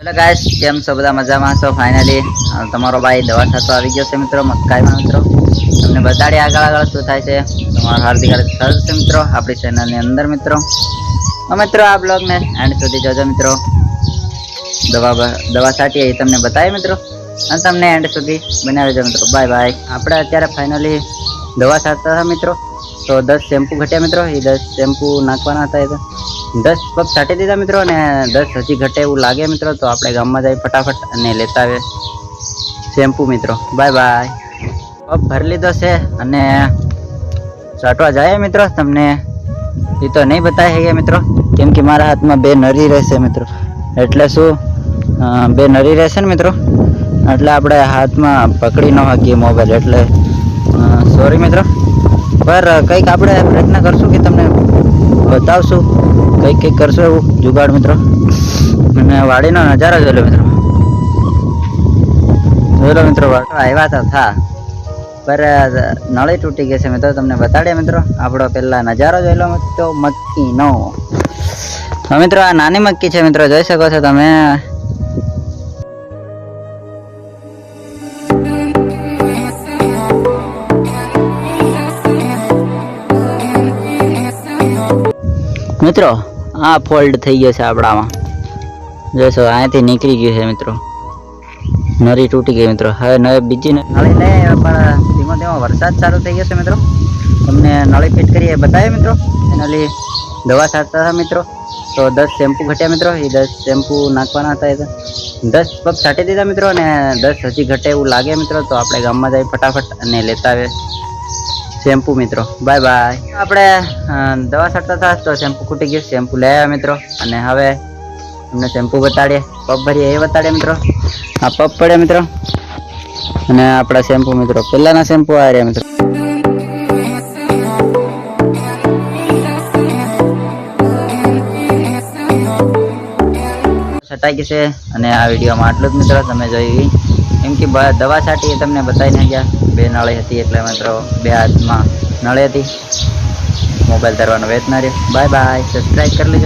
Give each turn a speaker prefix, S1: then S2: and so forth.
S1: Hello guys કેમ છો બધા મજામાં? છો ફાઇનલી તમારો ભાઈ દવા થતો આવી ગયો છે મિત્રો, મકાઈમાં મિત્રો. તમને બતાડી આગળ આગળ શું થાય છે. તમારો હાર્દિક હાર્દિક છે મિત્રો, આપણી ચેનલની અંદર મિત્રો. મિત્રો, આ બ્લોગને એન્ડ સુધી જોજો મિત્રો. દવા દવા છાંટીએ એ તમને બતાવી મિત્રો. અને તમને એન્ડ સુધી બનાવી દેજો મિત્રો. બાય બાય આપણે અત્યારે ફાઇનલી દવા છાંટતા હતા મિત્રો. તો દસ શેમ્પુ ઘટ્યા મિત્રો. એ દસ શેમ્પુ નાખવાના હતા એ તો. દસ પગ છાંટી દીધા મિત્રો અને દસ હજી ઘટે એવું લાગે મિત્રો, તો આપણે ગામમાં જઈ ફટાફટ અને લેતા આવે શેમ્પુ મિત્રો. Bye bye. પગ ભરી લીધો છે અને છાંટવા જાય મિત્રો તમને. એ તો નહીં બતાવી શકીએ મિત્રો. કેમ કે મારા હાથમાં બે નરી રહેશે મિત્રો. એટલે શું? બે નરી રહેશે ને મિત્રો. એટલે આપણે હાથમાં પકડી ન શકીએ મોબાઈલ એટલે સોરી મિત્રો. પર કંઈક આપણે પ્રયત્ન કરશું કે તમને બતાવશું. કંઈક કંઈક કરશો એવું? જુગાડ મિત્રો. અને વાડીનો નજારો જોયેલો મિત્રો. જોયેલો મિત્રો આવ્યા તો થા. પર નળી તૂટી ગઈ છે મિત્રો, તમને બતાડીએ મિત્રો. આપણો પેલા નજારો જોયેલો મિત્રો મક્કી નો મિત્રો, આ નાની મક્કી છે મિત્રો, જોઈ શકો છો તમે. મિત્રો આ ફોલ્ડ થઈ ગયો છે આપણામાં. જોશો અહીંયાથી નીકળી ગયું છે મિત્રો. નરી તૂટી ગઈ મિત્રો. હવે નવે બીજી નળી લઈ પણ ધીમો ધીમો વરસાદ ચાલુ થઈ ગયો છે મિત્રો. તમને નળી ફિટ કરીએ બતાવીએ મિત્રો. લીધે દવા છાંટતા હતા મિત્રો. તો દસ શેમ્પુ ઘટ્યા મિત્રો. એ દસ શેમ્પુ નાખવાના હતા એ દસ પગ છાંટી દીધા મિત્રો અને દસ હજી ઘટે એવું લાગે મિત્રો. તો આપણે ગામમાં જઈ ફટાફટ અને લેતા આવે શેમ્પુ મિત્રો. બાય બાય આપણે દવા છાંટતા હતા તો શેમ્પુ ખૂટી ગયું. શેમ્પુ લઈ આવ્યા મિત્રો. અને હવે તમને શેમ્પુ બતાડીએ. પપ ભરીએ. એ બતાડીએ મિત્રો. આ પપ પડે મિત્રો. અને આપણા શેમ્પુ મિત્રો. પહેલાના શેમ્પુ આ રહ્યા મિત્રો. છટાઈ ગઈ છે અને આ વિડીયોમાં આટલું જ મિત્રો તમે જોઈ એમ કે દવા છાંટી તમને બતાવી ગયા બે નળી હતી એટલે મિત્રો, બે હાથમાં નળી હતી. મોબાઈલ ધરવાનો વેત ના રહ્યો. By bye. સબસ્ક્રાઈબ કરી લેજો.